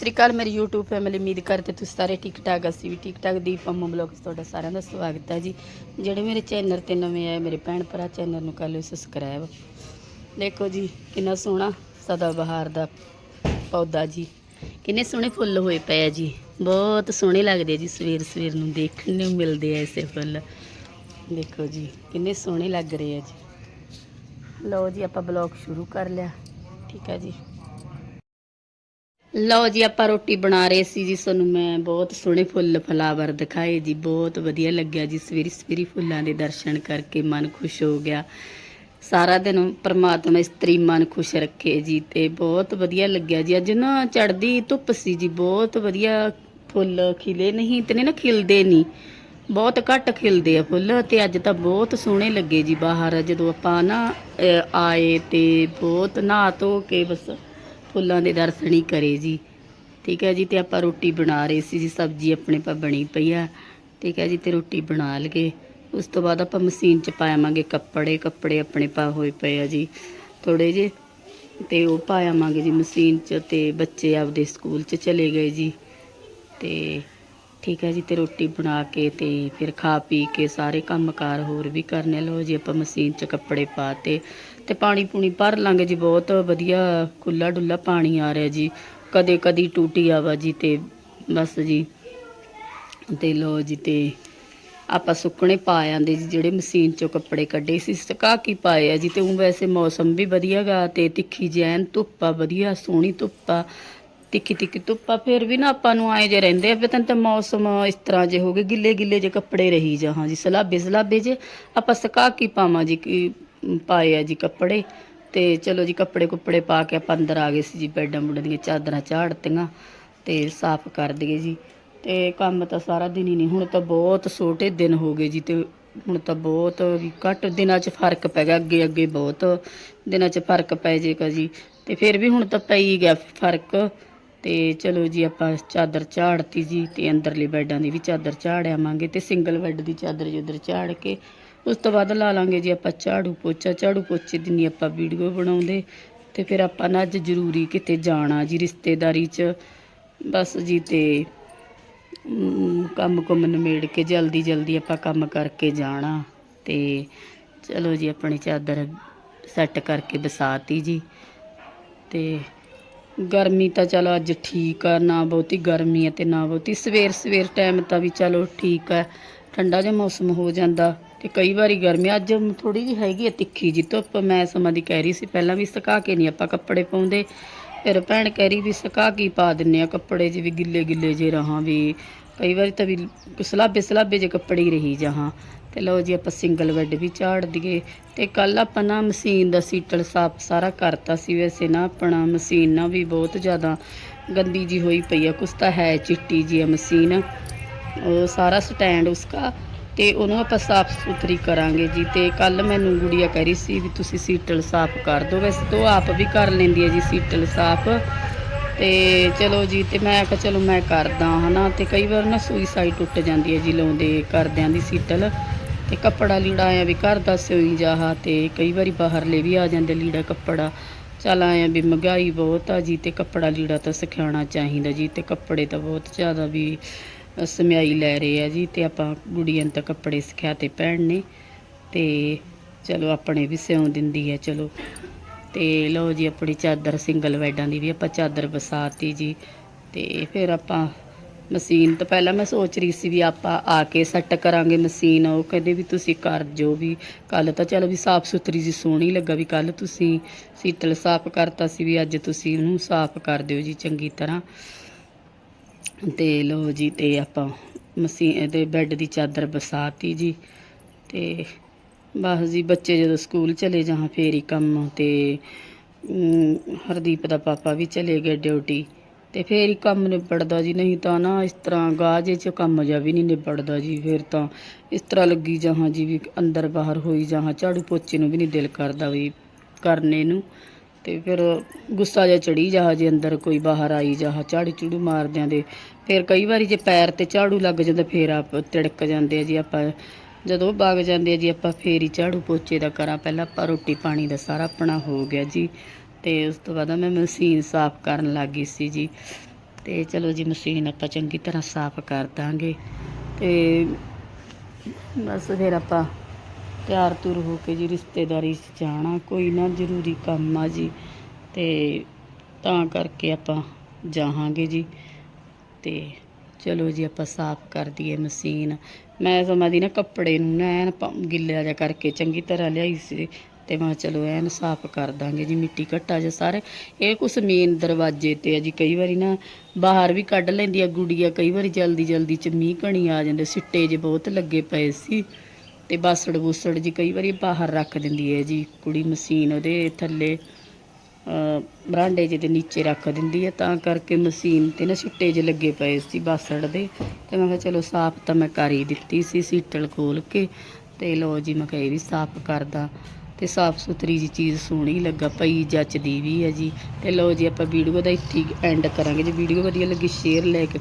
ਸਤਿ ਸ਼੍ਰੀ ਅਕਾਲ ਮੇਰੀ YouTube family ਉਮੀਦ ਕਰਦੇ ਤੁਸੀਂ ਸਾਰੇ ਠੀਕ ਠਾਕ ਅਸੀਂ ਵੀ ਠੀਕ ਠਾਕ ਦੀਪ ਅੰਮਾ ਬਲੌਗਸ ਤੁਹਾਡਾ ਸਾਰਿਆਂ ਦਾ ਸਵਾਗਤ ਹੈ ਜੀ ਜਿਹੜੇ ਮੇਰੇ ਚੈਨਲ ਤੇ ਨਵੇਂ ਆਏ ਮੇਰੇ ਭੈਣ ਭਰਾ ਚੈਨਲ ਨੂੰ ਕਰ ਲਿਓ ਸਬਸਕ੍ਰਾਈਬ ਦੇਖੋ ਜੀ ਕਿੰਨਾ ਸੋਹਣਾ ਸਦਾ ਬਹਾਰ ਦਾ ਪੌਦਾ ਜੀ ਕਿੰਨੇ ਸੋਹਣੇ ਫੁੱਲ ਹੋਏ ਪਏ ਆ ਜੀ ਬਹੁਤ ਸੋਹਣੇ ਲੱਗਦੇ ਆ ਜੀ ਸਵੇਰ ਸਵੇਰ ਨੂੰ ਦੇਖਣ ਨੂੰ ਮਿਲਦੇ ਆ ਐਸੇ ਫੁੱਲ ਦੇਖੋ ਜੀ ਕਿੰਨੇ ਸੋਹਣੇ ਲੱਗ ਰਹੇ ਆ ਜੀ ਲਓ ਜੀ ਆਪਾਂ ਬਲੌਗ ਸ਼ੁਰੂ ਕਰ ਲਿਆ ਠੀਕ ਹੈ ਜੀ ਲਓ ਜੀ, ਆਪਾਂ ਰੋਟੀ ਬਣਾ ਰਹੇ ਸੀ ਜੀ। ਤੁਹਾਨੂੰ ਮੈਂ ਬਹੁਤ ਸੋਹਣੇ ਫੁੱਲ, ਫਲਾਵਰ ਦਿਖਾਏ ਜੀ। ਬਹੁਤ ਵਧੀਆ ਲੱਗਿਆ ਜੀ। ਸਵੇਰੀ ਸਵੇਰੀ ਫੁੱਲਾਂ ਦੇ ਦਰਸ਼ਨ ਕਰਕੇ ਮਨ ਖੁਸ਼ ਹੋ ਗਿਆ। ਸਾਰਾ ਦਿਨ ਪ੍ਰਮਾਤਮਾ ਇਸਤਰੀ ਮਨ ਖੁਸ਼ ਰੱਖੇ ਜੀ ਤੇ ਬਹੁਤ ਵਧੀਆ ਲੱਗਿਆ ਜੀ। ਅੱਜ ਨਾ ਚੜਦੀ ਧੁੱਪ ਸੀ ਜੀ। ਬਹੁਤ ਵਧੀਆ ਫੁੱਲ ਖਿਲੇ ਨਹੀਂ ਤੇ ਨਾ ਖਿਲਦੇ ਨਹੀਂ। ਬਹੁਤ ਘੱਟ ਖਿਲਦੇ ਆ ਫੁੱਲ ਤੇ ਅੱਜ ਤਾਂ ਬਹੁਤ ਸੋਹਣੇ ਲੱਗੇ ਜੀ ਬਾਹਰ। ਜਦੋਂ ਆਪਾਂ ਨਾ ਆਏ ਤੇ ਬਹੁਤ ਨਹਾ ਧੋ ਕੇ ਬਸ ਫੁੱਲਾਂ ਦੇ ਦਰਸਨੀ ਕਰੇ ਜੀ। ਠੀਕ ਹੈ ਜੀ, ਤੇ ਆਪਾਂ ਰੋਟੀ ਬਣਾ ਰਹੇ ਸੀ ਜੀ, ਸਬਜ਼ੀ ਆਪਣੇ ਪਾ ਬਣੀ ਪਈ ਆ। ਠੀਕ ਹੈ ਜੀ, ਤੇ ਰੋਟੀ ਬਣਾ ਲਗੇ। ਉਸ ਤੋਂ ਬਾਅਦ ਆਪਾਂ ਮਸ਼ੀਨ 'ਚ ਪਾਵਾਂਗੇ ਕੱਪੜੇ ਕੱਪੜੇ ਆਪਣੇ ਪਾ ਹੋਏ ਪਏ ਆ ਜੀ ਥੋੜੇ ਜੇ ਤੇ ਉਹ ਪਾਵਾਂਗੇ ਜੀ ਮਸ਼ੀਨ 'ਚ, ਤੇ ਬੱਚੇ ਆਪਦੇ ਸਕੂਲ 'ਚ ਚਲੇ ਗਏ ਜੀ। ਤੇ ਠੀਕ ਹੈ ਜੀ, ਤੇ ਰੋਟੀ ਬਣਾ ਕੇ ਤੇ ਫਿਰ ਖਾ ਪੀ ਕੇ ਸਾਰੇ ਕੰਮਕਾਰ ਹੋਰ ਵੀ ਕਰਨੇ। ਲੋ ਜੀ, ਆਪਾਂ ਮਸ਼ੀਨ 'ਚ ਕੱਪੜੇ ਪਾਤੇ ਤੇ ਪਾਣੀ ਪੂਣੀ ਭਰ ਲਾਂਗੇ ਜੀ, ਬਹੁਤ ਵਧੀਆ ਖੁੱਲਾ ਡੁੱਲਾ ਪਾਣੀ ਆ ਰਿਹਾ ਜੀ। ਕਦੇ ਕਦੀ ਟੂਟੀ ਆਵਾ ਜੀ ਤੇ ਬਸ ਜੀ। ਤੇ ਲੋ ਜੀ, ਤੇ ਆਪਾਂ ਸੁੱਕਣੇ ਪਾ ਆਂਦੇ ਜੀ, ਜਿਹੜੇ ਮਸ਼ੀਨ 'ਚੋਂ ਕੱਪੜੇ ਕੱਢੇ ਸੀ, ਸੁਕਾ ਕੇ ਪਾਏ ਆ ਜੀ। ਤੇ ਉਹ ਵੈਸੇ ਮੌਸਮ ਵੀ ਵਧੀਆ ਗਾ ਤੇ ਤਿੱਖੀ ਜੈਨ ਧੁੱਪਾ ਵਧੀਆ ਸੋਹਣੀ ਧੁੱਪਾ ਤਿੱਖੀ ਤਿੱਖੀ ਧੁੱਪਾ ਫਿਰ ਵੀ ਨਾ ਆਪਾਂ ਨੂੰ ਆਏ ਜੇ ਰਹਿੰਦੇ ਆ, ਵੀ ਤਾਂ ਮੌਸਮ ਇਸ ਤਰ੍ਹਾਂ ਜੇ ਹੋ ਗਏ, ਗਿੱਲੇ ਗਿੱਲੇ ਜੇ ਕੱਪੜੇ ਰਹੀ ਜਾ। ਹਾਂ ਜੀ, ਸਲਾਬੇ ਸਲਾਬੇ ਜੇ ਆਪਾਂ ਸੁਕਾ ਕੀ ਪਾਵਾਂ ਜੀ, ਕੀ ਪਾਏ ਆ ਜੀ ਕੱਪੜੇ। ਤੇ ਚਲੋ ਜੀ, ਕੱਪੜੇ ਕੁੱਪੜੇ ਪਾ ਕੇ ਆਪਾਂ ਅੰਦਰ ਆ ਗਏ ਸੀ ਜੀ, ਬੈਡਾਂ ਬੁੱਡਾਂ ਦੀਆਂ ਚਾਦਰਾਂ ਝਾੜਤੀਆਂ ਤੇ ਸਾਫ਼ ਕਰ ਦਈਏ ਜੀ। ਤੇ ਕੰਮ ਤਾਂ ਸਾਰਾ ਦਿਨ ਹੀ ਨਹੀਂ, ਹੁਣ ਤਾਂ ਬਹੁਤ ਛੋਟੇ ਦਿਨ ਹੋ ਗਏ ਜੀ ਤੇ ਹੁਣ ਤਾਂ ਬਹੁਤ ਘੱਟ ਦਿਨਾਂ 'ਚ ਫ਼ਰਕ ਪੈ ਗਿਆ, ਅੱਗੇ ਅੱਗੇ ਬਹੁਤ ਦਿਨਾਂ 'ਚ ਫ਼ਰਕ ਪੈ ਜੇਗਾ ਜੀ। ਤੇ ਫਿਰ ਵੀ ਹੁਣ ਤਾਂ ਪਈ ਗਿਆ ਫ਼ਰਕ। ਤੇ ਚਲੋ ਜੀ ਆਪਾਂ ਚਾਦਰ ਝਾੜਤੀ ਜੀ ਤੇ ਅੰਦਰਲੇ ਬੈੱਡਾਂ ਦੀ ਵੀ ਚਾਦਰ ਝਾੜ ਆਵਾਂਗੇ ਤੇ ਸਿੰਗਲ ਬੈੱਡ ਦੀ ਚਾਦਰ ਜਿੱਧਰ ਝਾੜ ਕੇ ਉਸ ਤੋਂ ਬਾਅਦ ਲਾ ਲਾਂਗੇ ਜੀ ਆਪਾਂ ਝਾੜੂ ਪੋਚਾ, ਝਾੜੂ ਪੋਚੇ ਦੀ ਨਹੀਂ ਆਪਾਂ ਵੀਡੀਓ ਬਣਾਉਂਦੇ ਤੇ ਫਿਰ ਆਪਾਂ ਨਾ ਅੱਜ ਜ਼ਰੂਰੀ ਕਿਤੇ ਜਾਣਾ ਜੀ ਰਿਸ਼ਤੇਦਾਰੀ 'ਚ ਬਸ ਜੀ ਤੇ ਕੰਮ ਕੁਮ ਨਿਮੇੜ ਕੇ ਜਲਦੀ ਜਲਦੀ ਆਪਾਂ ਕੰਮ ਕਰਕੇ ਜਾਣਾ ਤੇ ਚਲੋ ਜੀ ਆਪਣੀ ਚਾਦਰ ਸੈੱਟ ਕਰਕੇ ਬਸਾਤੀ ਜੀ ਤੇ ਗਰਮੀ ਤਾਂ ਚਲੋ ਅੱਜ ਠੀਕ ਆ, ਨਾ ਬਹੁਤੀ ਗਰਮੀ ਹੈ ਤੇ ਨਾ ਬਹੁਤੀ। ਸਵੇਰ ਸਵੇਰ ਟਾਈਮ ਤਾਂ ਵੀ ਚਲੋ ਠੀਕ ਆ। ਠੰਡਾ ਜਿਹਾ ਮੌਸਮ ਹੋ ਜਾਂਦਾ ਤੇ ਕਈ ਵਾਰੀ ਗਰਮੀ ਅੱਜ ਥੋੜੀ ਜਿਹੀ ਹੈਗੀ ਹੈ ਤਿੱਖੀ ਜੀ ਧੁੱਪ, ਮੈਂ ਸਮਾਂ ਦੀ ਕਹਿ ਰਹੀ ਸੀ ਪਹਿਲਾਂ ਵੀ ਸੁਕਾ ਕੇ ਨਹੀਂ ਆਪਾਂ ਕੱਪੜੇ ਪਾਉਂਦੇ। ਫਿਰ ਭੈਣ ਕਹਿ ਰਹੀ ਵੀ ਸੁਕਾ ਕੇ ਹੀ ਪਾ ਦਿੰਨੇ ਆ ਕੱਪੜੇ ਜੀ ਵੀ ਗਿੱਲੇ ਗਿੱਲੇ ਜੇ ਰਹਾਂ ਵੀ। ਕਈ ਵਾਰੀ ਤਾਂ ਵੀ ਸਲਾਬੇ ਸਲਾਬੇ ਜੇ ਕੱਪੜੇ ਹੀ ਰਹੀ ਜਹਾਂ ਤੇ ਲਓ ਜੀ ਆਪਾਂ ਸਿੰਗਲ ਬੈੱਡ ਵੀ ਝਾੜ ਦਈਏ। ਤੇ ਕੱਲ ਆਪਾਂ ਨਾ ਮਸ਼ੀਨ ਦਾ ਸੀਟਲ ਸਾਫ਼ ਸਾਰਾ ਕਰਤਾ ਸੀ ਵੈਸੇ ਨਾ, ਆਪਣਾ ਮਸ਼ੀਨ ਨਾ ਵੀ ਬਹੁਤ ਜ਼ਿਆਦਾ ਗੰਦੀ ਜੀ ਹੋਈ ਪਈ ਆ, ਕੁਛ ਤਾਂ ਹੈ ਚਿੱਟੀ ਜੀ ਆ ਮਸ਼ੀਨ। ਉਹ ਸਾਰਾ ਸਟੈਂਡ ਉਸਕਾ ਤੇ ਉਹਨੂੰ ਆਪਾਂ ਸਾਫ਼ ਸੁਥਰੀ ਕਰਾਂਗੇ ਜੀ। ਤੇ ਕੱਲ ਮੈਨੂੰ ਗੁੜੀਆ ਕਹਿ ਰਹੀ ਸੀ ਵੀ ਤੁਸੀਂ ਸੀਟਲ ਸਾਫ਼ ਕਰ ਦਿਓ। ਵੈਸੇ ਤਾਂ ਉਹ ਆਪ ਵੀ ਕਰ ਲੈਂਦੀ ਹੈ ਜੀ ਸੀਟਲ ਸਾਫ਼। ਤੇ ਚਲੋ ਜੀ, ਤੇ ਮੈਂ ਕਿਹਾ ਚਲੋ ਮੈਂ ਕਰਦਾ ਹਨਾ, ਤੇ ਕਈ ਵਾਰ ਨਾ ਸੂਈ ਸਾਈ ਟੁੱਟ ਜਾਂਦੀ ਹੈ ਜੀ ਲਾਉਂਦੇ ਕਰਦਿਆਂ ਦੀ ਸੀਟਲ। ਤੇ ਕੱਪੜਾ ਲੀੜਾ ਆਇਆ ਵੀ ਘਰ ਦਾ ਸਿਉਈ ਜਾਹਾ ਤੇ ਕਈ ਵਾਰੀ ਬਾਹਰਲੇ ਵੀ ਆ ਜਾਂਦੇ ਲੀੜਾ ਕੱਪੜਾ। ਚੱਲ ਆਇਆ ਵੀ ਮਹਿੰਗਾਈ ਬਹੁਤ ਆ ਜੀ ਤੇ ਕੱਪੜਾ ਲੀੜਾ ਤਾਂ ਸਿਖਾਉਣਾ ਚਾਹੀਦਾ ਜੀ ਤੇ ਕੱਪੜੇ ਤਾਂ ਬਹੁਤ ਜ਼ਿਆਦਾ ਵੀ ਸਮਿਆਈ ਲੈ ਰਹੇ ਆ ਜੀ ਤੇ ਆਪਾਂ ਗੁੜੀਆਂ ਨੂੰ ਤਾਂ ਕੱਪੜੇ ਸਿਖਾ ਤੇ ਭੈਣ ਨੇ ਤੇ ਚਲੋ ਆਪਣੇ ਵੀ ਸਿਉਂ ਦਿੰਦੀ ਹੈ ਚਲੋ। ਤੇ ਲਓ ਜੀ ਆਪਣੀ ਚਾਦਰ, ਸਿੰਗਲ ਬੈੱਡਾਂ ਦੀ ਵੀ ਆਪਾਂ ਚਾਦਰ ਵਸਾਤੀ ਜੀ ਤੇ ਫਿਰ ਆਪਾਂ ਮਸ਼ੀਨ ਤਾਂ ਪਹਿਲਾਂ ਮੈਂ ਸੋਚ ਰਹੀ ਸੀ ਵੀ ਆਪਾਂ ਆ ਕੇ ਸੈੱਟ ਕਰਾਂਗੇ ਮਸ਼ੀਨ, ਉਹ ਕਹਿੰਦੇ ਵੀ ਤੁਸੀਂ ਕਰ ਜੋ ਵੀ। ਕੱਲ ਤਾਂ ਚਲੋ ਵੀ ਸਾਫ਼ ਸੁਥਰੀ ਜੀ ਸੋਹਣੀ ਲੱਗਾ ਵੀ ਕੱਲ ਤੁਸੀਂ ਸੀਤਲ ਸਾਫ਼ ਕਰਤਾ ਸੀ ਵੀ ਅੱਜ ਤੁਸੀਂ ਉਹਨੂੰ ਸਾਫ਼ ਕਰ ਦਿਓ ਜੀ ਚੰਗੀ ਤਰ੍ਹਾਂ। ਤੇ ਲਓ ਜੀ, ਤੇ ਆਪਾਂ ਮਸ਼ੀਨ ਦੇ ਬੈੱਡ ਦੀ ਚਾਦਰ ਵਸਾਤੀ ਜੀ। ਤੇ ਬਸ ਜੀ, ਬੱਚੇ ਜਦੋਂ ਸਕੂਲ ਚਲੇ ਜਾਹਾਂ ਫੇਰ ਹੀ ਕੰਮ ਤੇ ਹਰਦੀਪ ਦਾ ਪਾਪਾ ਵੀ ਚਲੇ ਗਏ ਡਿਊਟੀ। ਤੇ ਫੇਰ ਹੀ ਕੰਮ ਨਿਬੜਦਾ ਜੀ, ਨਹੀਂ ਤਾਂ ਨਾ ਇਸ ਤਰ੍ਹਾਂ ਗਾਜੇ 'ਚ ਕੰਮ ਜਾ ਵੀ ਨਹੀਂ ਨਿਬੜਦਾ ਜੀ, ਫਿਰ ਤਾਂ ਇਸ ਤਰ੍ਹਾਂ ਲੱਗੀ ਜਾਹਾਂ ਜੀ ਵੀ ਅੰਦਰ ਬਾਹਰ ਹੋਈ ਜਾਹਾਂ ਝਾੜੂ ਪੋਚੇ ਨੂੰ ਵੀ ਨਹੀਂ ਦਿਲ ਕਰਦਾ ਵੀ ਕਰਨੇ ਨੂੰ। ਤੇ ਫਿਰ ਗੁੱਸਾ ਜਿਹਾ ਚੜੀ ਜਾ ਜੇ ਅੰਦਰ ਕੋਈ ਬਾਹਰ ਆਈ ਜਾ ਝਾੜੂ ਝੂੜੂ ਮਾਰਦਿਆਂ ਦੇ। ਫਿਰ ਕਈ ਵਾਰੀ ਜੇ ਪੈਰ ਤੇ ਝਾੜੂ ਲੱਗ ਜਾਂਦਾ, ਫੇਰ ਆਪ ਤਿੜਕ ਜਾਂਦੇ ਆ ਜੀ ਆਪਾਂ। ਜਦੋਂ ਵਗ ਜਾਂਦੇ ਆ ਜੀ, ਆਪਾਂ ਫੇਰ ਹੀ ਝਾੜੂ ਪੋਚੇ ਦਾ ਕਰਾਂ। ਪਹਿਲਾਂ ਆਪਾਂ ਰੋਟੀ ਪਾਣੀ ਦਾ ਸਾਰਾ ਆਪਣਾ ਹੋ ਗਿਆ ਜੀ। ਤੇ ਉਸ ਤੋਂ ਬਾਅਦ ਮੈਂ ਮਸ਼ੀਨ ਸਾਫ਼ ਕਰਨ ਲੱਗ ਗਈ ਸੀ ਜੀ। ਤੇ ਚਲੋ ਜੀ, ਮਸ਼ੀਨ ਆਪਾਂ ਚੰਗੀ ਤਰ੍ਹਾਂ ਸਾਫ਼ ਕਰ ਦਾਂਗੇ। ਤੇ ਬਸ ਫਿਰ ਆਪਾਂ ਤਿਆਰ ਤੁਰ ਹੋ ਕੇ ਜੀ ਰਿਸ਼ਤੇਦਾਰੀ 'ਚ ਜਾਣਾ। ਕੋਈ ਨਾ, ਜ਼ਰੂਰੀ ਕੰਮ ਆ ਜੀ। ਤੇ ਤਾਂ ਕਰਕੇ ਆਪਾਂ ਜਾਹਾਂਗੇ ਜੀ। ਤੇ ਚਲੋ ਜੀ, ਆਪਾਂ ਸਾਫ਼ ਕਰ ਦਈਏ ਮਸ਼ੀਨ। ਮੈਂ ਸਮਝਦੀ ਨਾ ਕੱਪੜੇ ਨੂੰ ਨਾ ਐਨ ਪ- ਗਿੱਲਾ ਜਿਹਾ ਕਰਕੇ ਚੰਗੀ ਤਰ੍ਹਾਂ ਲਿਆਈ ਸੀ। ਤੇ ਮੈਂ ਕਿਹਾ ਚਲੋ ਐਨ ਸਾਫ਼ ਕਰ ਦਾਂਗੇ ਜੀ, ਮਿੱਟੀ ਘੱਟਾ ਜਿਹਾ ਸਾਰੇ। ਇਹ ਕੁਛ ਮੇਨ ਦਰਵਾਜ਼ੇ ਤੇ ਆ ਜੀ, ਕਈ ਵਾਰੀ ਨਾ ਬਾਹਰ ਵੀ ਕੱਢ ਲੈਂਦੀ ਆ ਗੁੜੀਆ, ਕਈ ਵਾਰੀ ਜਲਦੀ ਜਲਦੀ ਚ ਮੀਂਹ ਕਣੀ ਆ ਜਾਂਦੇ, ਸਿੱਟੇ ਜੇ ਬਹੁਤ ਲੱਗੇ ਪਏ ਸੀ। ਤੇ ਬਾਸੜ ਬੂਸੜ ਜੀ ਕਈ ਵਾਰੀ ਬਾਹਰ ਰੱਖ ਦਿੰਦੀ ਹੈ ਜੀ, ਕੁੜੀ ਮਸ਼ੀਨ ਉਹਦੇ ਥੱਲੇ ਬਰਾਂਡੇ ਜਿਹੇ ਦੇ ਨੀਚੇ ਰੱਖ ਦਿੰਦੀ ਹੈ ਤਾਂ ਕਰਕੇ ਮਸ਼ੀਨ ਤੇ ਨਾ ਛਿੱਟੇ ਜਿਹੇ ਲੱਗੇ ਪਏ ਸੀ ਬਾਸੜ ਦੇ। ਤੇ ਮੈਂ ਕਿਹਾ ਚਲੋ ਸਾਫ਼ ਤਾਂ ਮੈਂ ਕਰ ਹੀ ਦਿੱਤੀ ਸੀ ਸੀਟਲ ਖੋਲ ਕੇ। ਤੇ ਲੋ ਜੀ, ਮੈਂ ਕਿਹਾ ਇਹ ਵੀ ਸਾਫ਼ ਕਰਦਾ। ਤੇ ਸਾਫ਼ ਸੁਥਰੀ ਜੀ ਚੀਜ਼ ਸੋਹਣੀ ਲੱਗਾ ਪਈ, ਜੱਚਦੀ ਵੀ ਹੈ ਜੀ। ਤੇ ਲਓ ਜੀ, ਆਪਾਂ ਵੀਡੀਓ ਦਾ ਇੱਥੇ ਐਂਡ ਕਰਾਂਗੇ। ਜੇ ਵੀਡੀਓ ਵਧੀਆ ਲੱਗੀ ਸ਼ੇਅਰ ਲਾਈਕ